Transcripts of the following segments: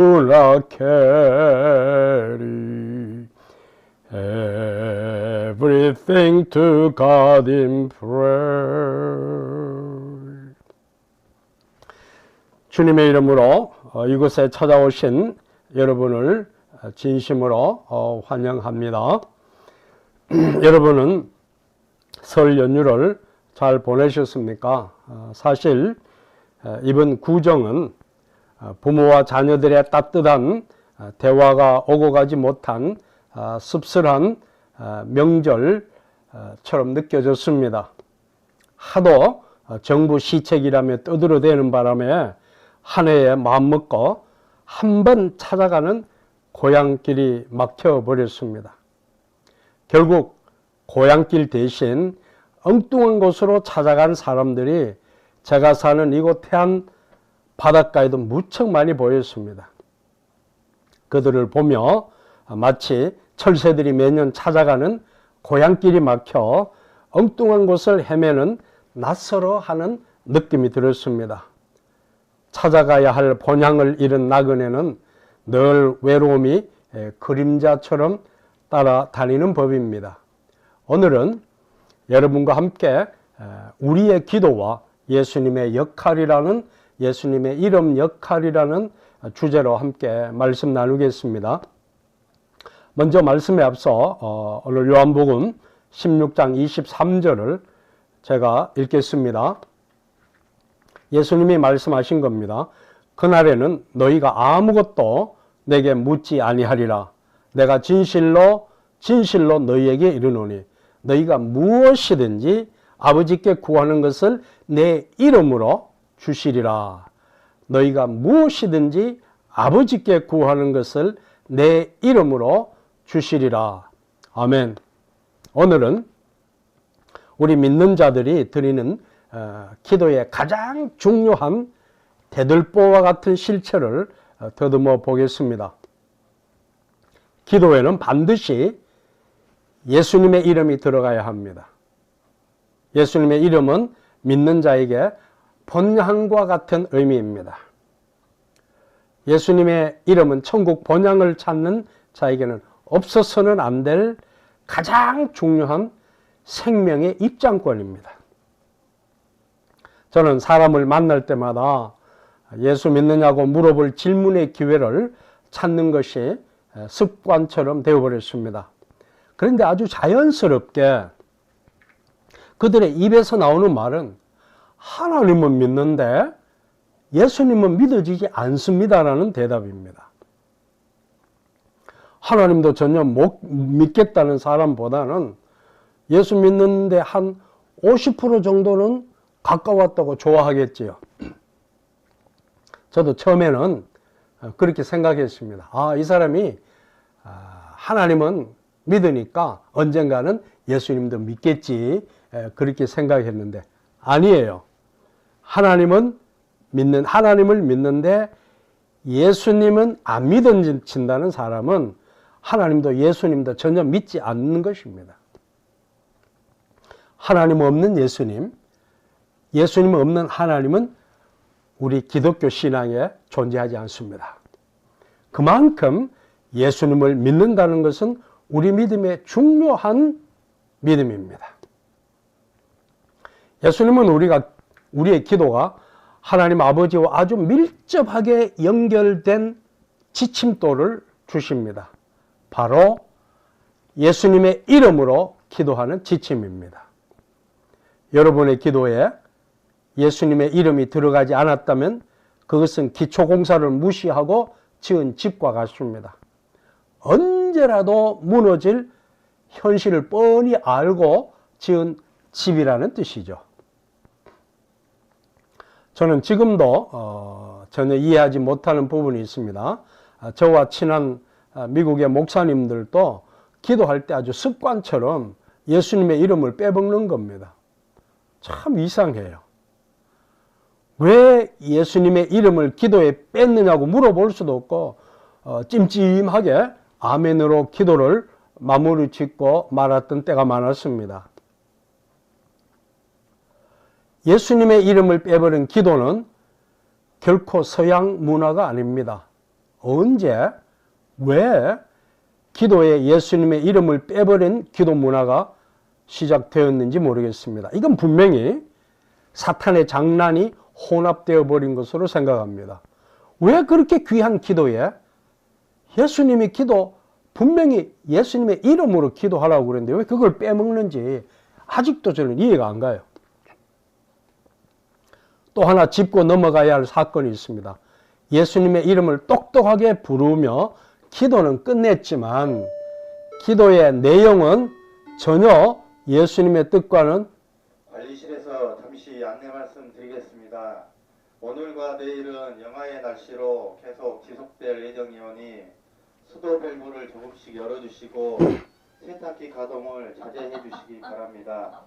Carry everything to God in prayer. 주님의 이름으로 어, 이곳에 찾아오신 여러분을 진심으로 어, 환영합니다. 여러분은 설 연휴를 잘 보내셨습니까? 어, 사실 어, 이번 구정은 어, 부모와 자녀들의 따뜻한 어, 대화가 오고 가지 못한 어, 씁쓸한 어, 명절처럼 느껴졌습니다. 하도 어, 정부 시책이라며 떠들어대는 바람에 한 해에 마음먹고 한 번 찾아가는 고향길이 막혀 버렸습니다. 결국 고향길 대신 엉뚱한 곳으로 찾아간 사람들이 제가 사는 이곳 태안 바닷가에도 무척 많이 보였습니다. 그들을 보며 마치 철새들이 매년 찾아가는 고향길이 막혀 엉뚱한 곳을 헤매는 낯설어 하는 느낌이 들었습니다. 찾아가야 할 본향을 잃은 나그네는 늘 외로움이 그림자처럼 따라다니는 법입니다. 오늘은 여러분과 함께 우리의 기도와 예수님의 역할이라는 예수님의 이름 역할이라는 주제로 함께 말씀 나누겠습니다. 먼저 말씀에 앞서 어, 오늘 요한복음 16장 23절을 제가 읽겠습니다. 예수님이 말씀하신 겁니다. 그날에는 너희가 아무것도 내게 묻지 아니하리라. 내가 진실로 진실로 너희에게 이르노니 너희가 무엇이든지 아버지께 구하는 것을 내 이름으로 주시리라. 너희가 무엇이든지 아버지께 구하는 것을 내 이름으로 주시리라. 아멘. 오늘은 우리 믿는 자들이 드리는 어, 기도의 가장 중요한 대들보와 같은 실체를 어, 더듬어 보겠습니다. 기도에는 반드시 예수님의 이름이 들어가야 합니다. 예수님의 이름은 믿는 자에게 본향과 같은 의미입니다. 예수님의 이름은 천국 본향을 찾는 자에게는 없어서는 안 될 가장 중요한 생명의 입장권입니다. 저는 사람을 만날 때마다 예수 믿느냐고 물어볼 질문의 기회를 찾는 것이 습관처럼 되어버렸습니다. 그런데 아주 자연스럽게 그들의 입에서 나오는 말은 하나님은 믿는데 예수님은 믿어지지 않습니다라는 대답입니다. 하나님도 전혀 못 믿겠다는 사람보다는 예수 믿는데 한 50% 정도는 가까웠다고 좋아하겠지요. 저도 처음에는 그렇게 생각했습니다. 아, 이 사람이 아, 하나님은 믿으니까 언젠가는 예수님도 믿겠지. 그렇게 생각했는데 아니에요. 하나님은 믿는 하나님을 믿는데 예수님은 안 믿어진다는 사람은 하나님도 예수님도 전혀 믿지 않는 것입니다. 하나님 없는 예수님, 예수님 없는 하나님은 우리 기독교 신앙에 존재하지 않습니다. 그만큼 예수님을 믿는다는 것은 우리 믿음의 중요한 믿음입니다. 예수님은 우리가 우리의 기도가 하나님 아버지와 아주 밀접하게 연결된 지침도를 주십니다. 바로 예수님의 이름으로 기도하는 지침입니다. 여러분의 기도에 예수님의 이름이 들어가지 않았다면 그것은 기초공사를 무시하고 지은 집과 같습니다. 언제라도 무너질 현실을 뻔히 알고 지은 집이라는 뜻이죠. 저는 지금도 어, 전혀 이해하지 못하는 부분이 있습니다. 아, 저와 친한 아, 미국의 목사님들도 기도할 때 아주 습관처럼 예수님의 이름을 빼먹는 겁니다. 참 이상해요. 왜 예수님의 이름을 기도에 뺐느냐고 물어볼 수도 없고 어, 찜찜하게 아멘으로 기도를 마무리 짓고 말았던 때가 많았습니다. 예수님의 이름을 빼버린 기도는 결코 서양 문화가 아닙니다. 언제 왜 기도에 예수님의 이름을 빼버린 기도 문화가 시작되었는지 모르겠습니다. 이건 분명히 사탄의 장난이 혼합되어 버린 것으로 생각합니다. 왜 그렇게 귀한 기도에 예수님이 기도 분명히 예수님의 이름으로 기도하라고 그랬는데 왜 그걸 빼먹는지 아직도 저는 이해가 안 가요. 또 하나 짚고 넘어가야 할 사건이 있습니다. 예수님의 이름을 똑똑하게 부르며 기도는 끝냈지만 기도의 내용은 전혀 예수님의 뜻과는 관리실에서 잠시 안내 말씀 드리겠습니다. 오늘과 내일은 영하의 날씨로 계속 지속될 예정이오니 수도 밸브를 조금씩 열어주시고 세탁기 가동을 자제해 주시기 바랍니다.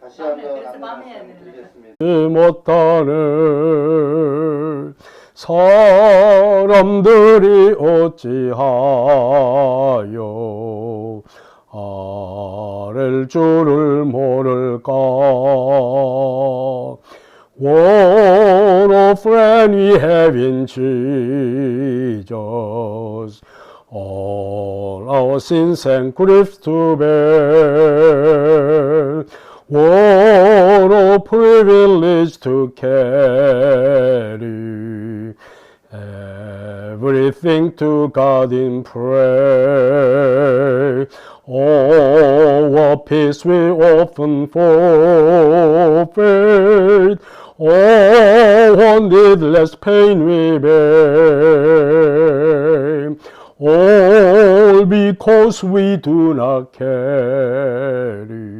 다시 한번 안내 말씀 드리겠습니다. 못하는 사람들이 어찌하여 아랠 줄을 모를까 What a friend we have in Jesus All our sins and griefs to bear What a privilege to carry everything to God in prayer. Oh, what peace we often forfeit. Oh, what needless pain we bear. All because we do not carry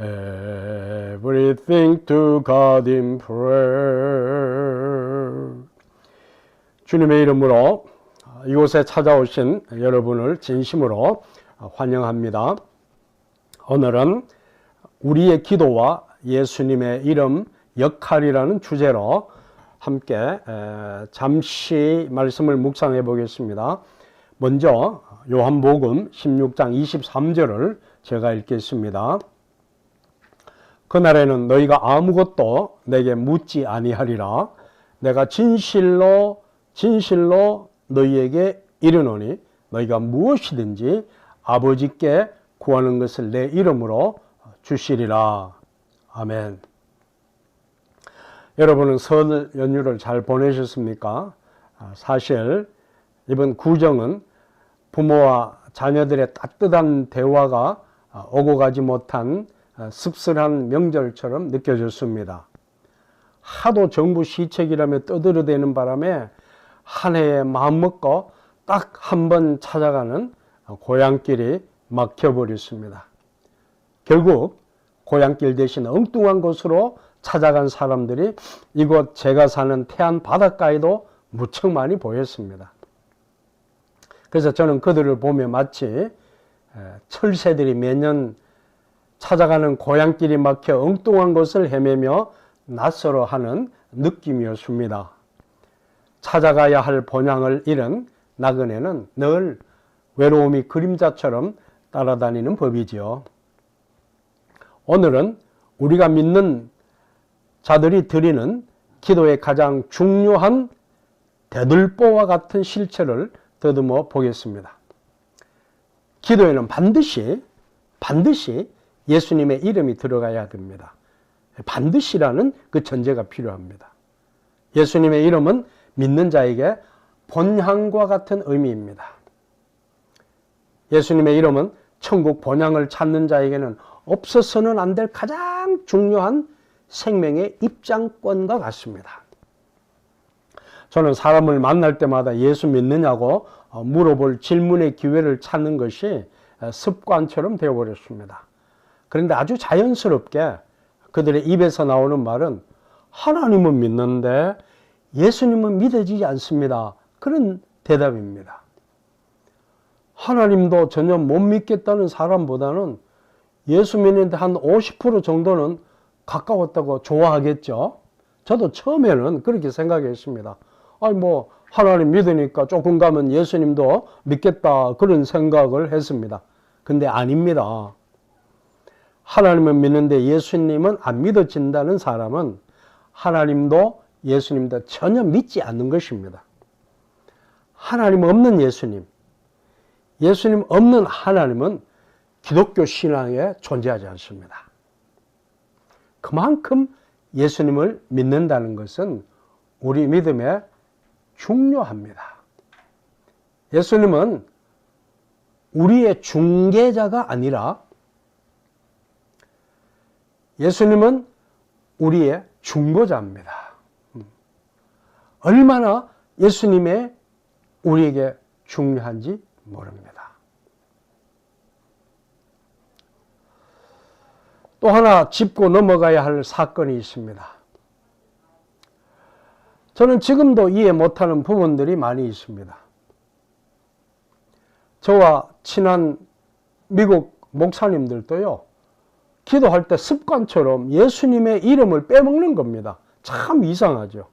everything to God in prayer. 주님의 이름으로 이곳에 찾아오신 여러분을 진심으로 환영합니다. 오늘은 우리의 기도와 예수님의 이름 역할이라는 주제로 함께 에, 잠시 말씀을 묵상해 보겠습니다. 먼저 요한복음 16장 23절을 제가 읽겠습니다. 그날에는 너희가 아무것도 내게 묻지 아니하리라. 내가 진실로 진실로 너희에게 이르노니 너희가 무엇이든지 아버지께 구하는 것을 내 이름으로 주시리라. 아멘. 여러분은 설 연휴를 잘 보내셨습니까? 아, 사실 이번 구정은 부모와 자녀들의 따뜻한 대화가 아, 오고 가지 못한 아, 씁쓸한 명절처럼 느껴졌습니다. 하도 정부 시책이라며 떠들어대는 바람에 한 해에 마음먹고 딱 한 번 찾아가는 고향길이 막혀버렸습니다. 결국 고향길 대신 엉뚱한 곳으로 찾아간 사람들이 이곳 제가 사는 태안 바닷가에도 무척 많이 보였습니다. 그래서 저는 그들을 보며 마치 철새들이 매년 찾아가는 고향길이 막혀 엉뚱한 곳을 헤매며 낯설어 하는 느낌이었습니다. 찾아가야 할 본향을 잃은 나그네는 늘 외로움이 그림자처럼 따라다니는 법이지요. 오늘은 우리가 믿는 자들이 드리는 기도의 가장 중요한 대들보와 같은 실체를 더듬어 보겠습니다. 기도에는 반드시, 반드시 예수님의 이름이 들어가야 됩니다. 반드시라는 그 전제가 필요합니다. 예수님의 이름은 믿는 자에게 본향과 같은 의미입니다. 예수님의 이름은 천국 본향을 찾는 자에게는 없어서는 안 될 가장 중요한 생명의 입장권과 같습니다. 저는 사람을 만날 때마다 예수 믿느냐고 물어볼 질문의 기회를 찾는 것이 습관처럼 되어버렸습니다. 그런데 아주 자연스럽게 그들의 입에서 나오는 말은 하나님은 믿는데 예수님은 믿어지지 않습니다. 그런 대답입니다. 하나님도 전혀 못 믿겠다는 사람보다는 예수 믿는데 한 50% 정도는 가까웠다고 좋아하겠죠. 저도 처음에는 그렇게 생각했습니다. 아니 뭐 하나님 믿으니까 조금 가면 예수님도 믿겠다 그런 생각을 했습니다. 근데 아닙니다. 하나님은 믿는데 예수님은 안 믿어진다는 사람은 하나님도 예수님도 전혀 믿지 않는 것입니다. 하나님 없는 예수님, 예수님 없는 하나님은 기독교 신앙에 존재하지 않습니다. 그만큼 예수님을 믿는다는 것은 우리 믿음에 중요합니다. 예수님은 우리의 중개자가 아니라 예수님은 우리의 중보자입니다. 음. 얼마나 예수님의 우리에게 중요한지 모릅니다. 또 하나 짚고 넘어가야 할 사건이 있습니다. 저는 지금도 이해 못하는 부분들이 많이 있습니다. 저와 친한 미국 목사님들도요, 기도할 때 습관처럼 예수님의 이름을 빼먹는 겁니다. 참 이상하죠.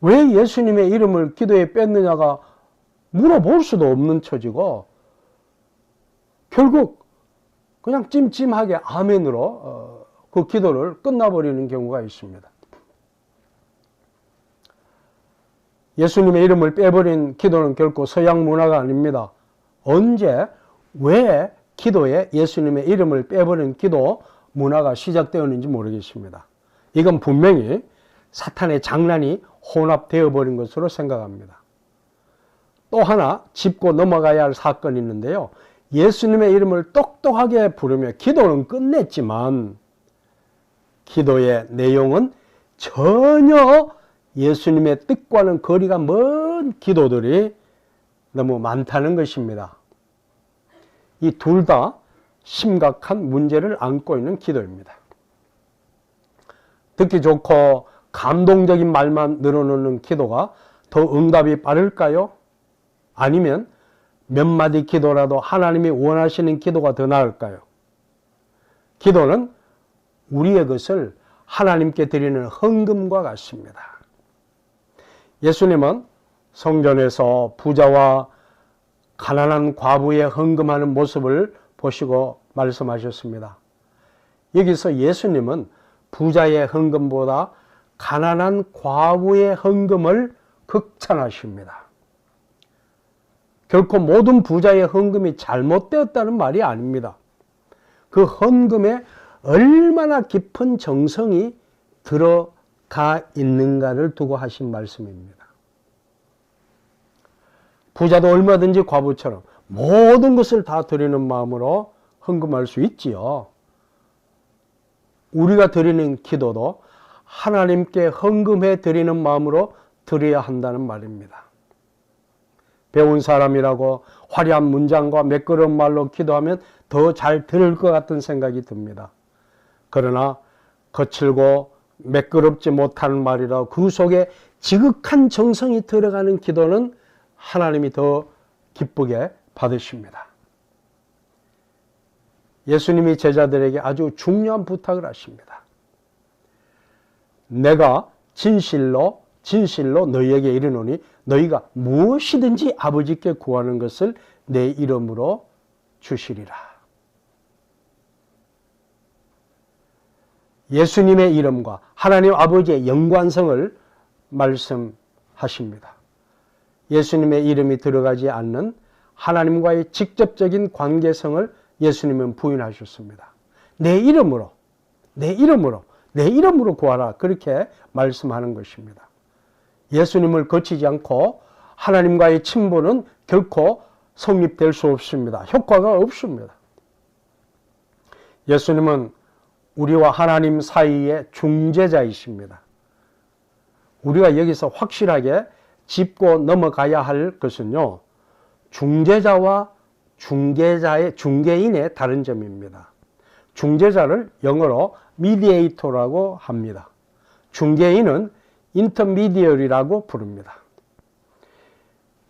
왜 예수님의 이름을 기도에 뺐느냐가 물어볼 수도 없는 처지고, 결국 그냥 찜찜하게 아멘으로 어, 그 기도를 끝나버리는 경우가 있습니다. 예수님의 이름을 빼버린 기도는 결코 서양 문화가 아닙니다. 언제, 왜 기도에 예수님의 이름을 빼버린 기도 문화가 시작되었는지 모르겠습니다. 이건 분명히 사탄의 장난이 혼합되어 버린 것으로 생각합니다. 또 하나 짚고 넘어가야 할 사건이 있는데요. 예수님의 이름을 똑똑하게 부르며 기도는 끝냈지만 기도의 내용은 전혀 예수님의 뜻과는 거리가 먼 기도들이 너무 많다는 것입니다. 이 둘 다 심각한 문제를 안고 있는 기도입니다. 듣기 좋고 감동적인 말만 늘어놓는 기도가 더 응답이 빠를까요? 아니면 몇 마디 기도라도 하나님이 원하시는 기도가 더 나을까요? 기도는 우리의 것을 하나님께 드리는 헌금과 같습니다. 예수님은 성전에서 부자와 가난한 과부의 헌금하는 모습을 보시고 말씀하셨습니다. 여기서 예수님은 부자의 헌금보다 가난한 과부의 헌금을 극찬하십니다. 결코 모든 부자의 헌금이 잘못되었다는 말이 아닙니다. 그 헌금에 얼마나 깊은 정성이 들어가 있는가를 두고 하신 말씀입니다. 부자도 얼마든지 과부처럼 모든 것을 다 드리는 마음으로 헌금할 수 있지요. 우리가 드리는 기도도 하나님께 헌금해 드리는 마음으로 드려야 한다는 말입니다. 배운 사람이라고 화려한 문장과 매끄러운 말로 기도하면 더 잘 들을 것 같은 생각이 듭니다. 그러나 거칠고 매끄럽지 못한 말이라 그 속에 지극한 정성이 들어가는 기도는 하나님이 더 기쁘게 받으십니다. 예수님이 제자들에게 아주 중요한 부탁을 하십니다. 내가 진실로 진실로 너희에게 이르노니 너희가 무엇이든지 아버지께 구하는 것을 내 이름으로 주시리라. 예수님의 이름과 하나님 아버지의 영관성을 말씀하십니다. 예수님의 이름이 들어가지 않는 하나님과의 직접적인 관계성을 예수님은 부인하셨습니다. 내 이름으로, 내 이름으로, 내 이름으로 구하라. 그렇게 말씀하는 것입니다. 예수님을 거치지 않고 하나님과의 친분은 결코 성립될 수 없습니다. 효과가 없습니다. 예수님은 우리와 하나님 사이의 중재자이십니다. 우리가 여기서 확실하게 짚고 넘어가야 할 것은요, 중재자와 중개자의, 중개인의 다른 점입니다. 중재자를 영어로 미디에이터라고 합니다. 중개인은 인터미디얼이라고 부릅니다.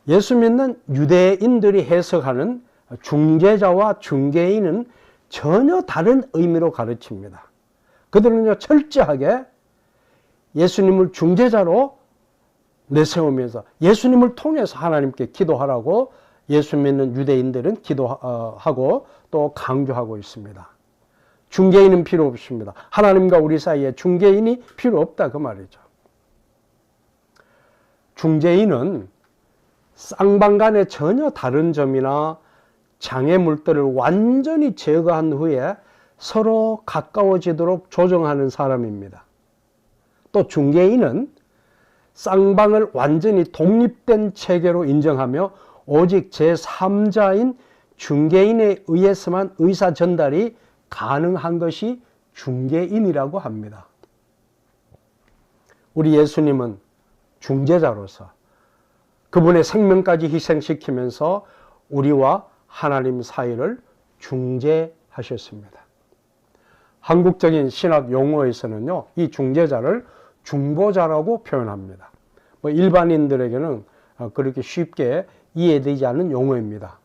예수 믿는 유대인들이 해석하는 중재자와 중개인은 전혀 다른 의미로 가르칩니다. 그들은요, 철저하게 예수님을 중재자로 내세우면서 예수님을 통해서 하나님께 기도하라고 예수 믿는 유대인들은 기도하고 또 강조하고 있습니다. 중개인은 필요 없습니다. 하나님과 우리 사이에 중개인이 필요 없다 그 말이죠. 중재인은 쌍방 간에 전혀 다른 점이나 장애물들을 완전히 제거한 후에 서로 가까워지도록 조정하는 사람입니다. 또 중개인은 쌍방을 완전히 독립된 체계로 인정하며 오직 제3자인 중개인에 의해서만 의사 전달이 가능한 것이 중개인이라고 합니다. 우리 예수님은 중재자로서 그분의 생명까지 희생시키면서 우리와 하나님 사이를 중재하셨습니다. 한국적인 신학 용어에서는요, 이 중재자를 중보자라고 표현합니다. 뭐 일반인들에게는 어, 그렇게 쉽게 이해되지 않는 용어입니다.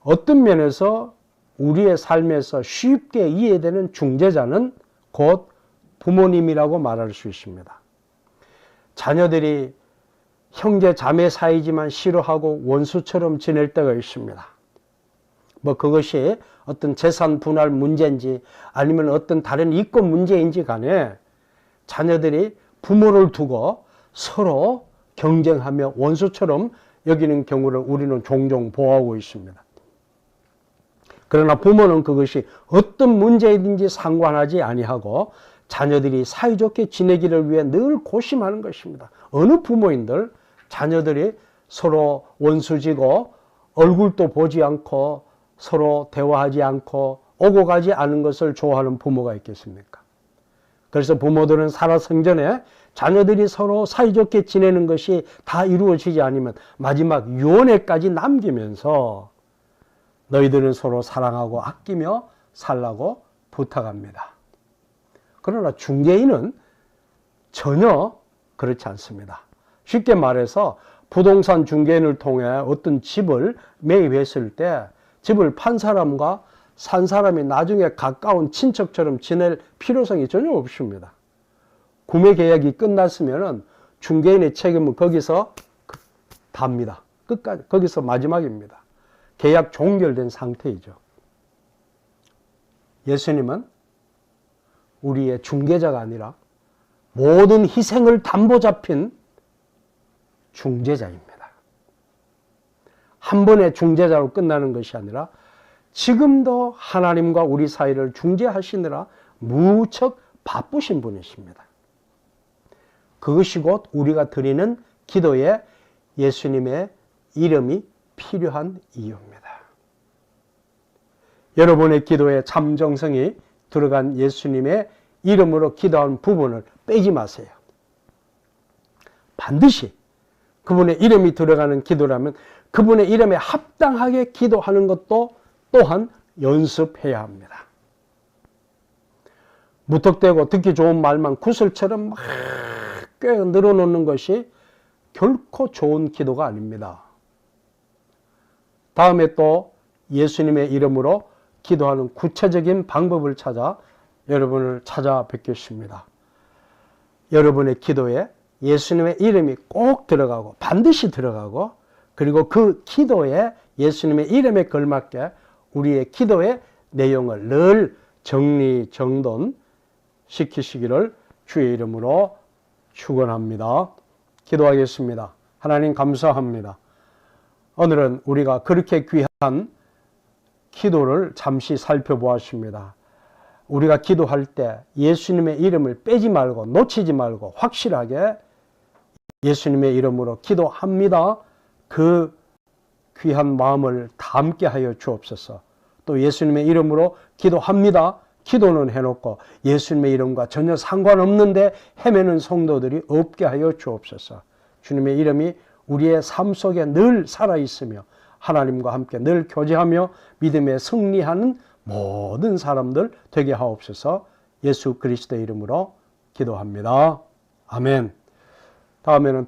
어떤 면에서 우리의 삶에서 쉽게 이해되는 중재자는 곧 부모님이라고 말할 수 있습니다. 자녀들이 형제 자매 사이지만 싫어하고 원수처럼 지낼 때가 있습니다. 뭐 그것이 어떤 재산 분할 문제인지 아니면 어떤 다른 이권 문제인지 간에 자녀들이 부모를 두고 서로 경쟁하며 원수처럼 여기는 경우를 우리는 종종 보아하고 있습니다. 그러나 부모는 그것이 어떤 문제이든지 상관하지 아니하고 자녀들이 사이좋게 지내기를 위해 늘 고심하는 것입니다. 어느 부모인들 자녀들이 서로 원수지고 얼굴도 보지 않고 서로 대화하지 않고 오고 가지 않은 것을 좋아하는 부모가 있겠습니까? 그래서 부모들은 살아 생전에 자녀들이 서로 사이좋게 지내는 것이 다 이루어지지 않으면 마지막 유언회까지 남기면서 너희들은 서로 사랑하고 아끼며 살라고 부탁합니다. 그러나 중개인은 전혀 그렇지 않습니다. 쉽게 말해서 부동산 중개인을 통해 어떤 집을 매입했을 때 집을 판 사람과 산 사람이 나중에 가까운 친척처럼 지낼 필요성이 전혀 없습니다. 구매 계약이 끝났으면 중개인의 책임은 거기서 그- 답니다. 끝까지 거기서 마지막입니다. 계약 종결된 상태이죠. 예수님은 우리의 중개자가 아니라 모든 희생을 담보 잡힌 중재자입니다. 한 번의 중재자로 끝나는 것이 아니라 지금도 하나님과 우리 사이를 중재하시느라 무척 바쁘신 분이십니다. 그것이 곧 우리가 드리는 기도에 예수님의 이름이 필요한 이유입니다. 여러분의 기도에 참 정성이 들어간 예수님의 이름으로 기도한 부분을 빼지 마세요. 반드시 그분의 이름이 들어가는 기도라면 그분의 이름에 합당하게 기도하는 것도 또한 연습해야 합니다. 무턱대고 듣기 좋은 말만 구슬처럼 막 꽤 늘어놓는 것이 결코 좋은 기도가 아닙니다. 다음에 또 예수님의 이름으로 기도하는 구체적인 방법을 찾아 여러분을 찾아뵙겠습니다. 여러분의 기도에 예수님의 이름이 꼭 들어가고 반드시 들어가고 그리고 그 기도에 예수님의 이름에 걸맞게 우리의 기도의 내용을 늘 정리 정돈 시키시기를 주의 이름으로 축원합니다. 기도하겠습니다. 하나님 감사합니다. 오늘은 우리가 그렇게 귀한 기도를 잠시 살펴보았습니다. 우리가 기도할 때 예수님의 이름을 빼지 말고 놓치지 말고 확실하게 예수님의 이름으로 기도합니다. 그 귀한 마음을 담게 하여 주옵소서. 또 예수님의 이름으로 기도합니다. 기도는 해놓고 예수님의 이름과 전혀 상관없는데 헤매는 성도들이 없게 하여 주옵소서. 주님의 이름이 우리의 삶 속에 늘 살아있으며 하나님과 함께 늘 교제하며 믿음에 승리하는 모든 사람들 되게 하옵소서 예수 그리스도의 이름으로 기도합니다. 아멘. 다음에는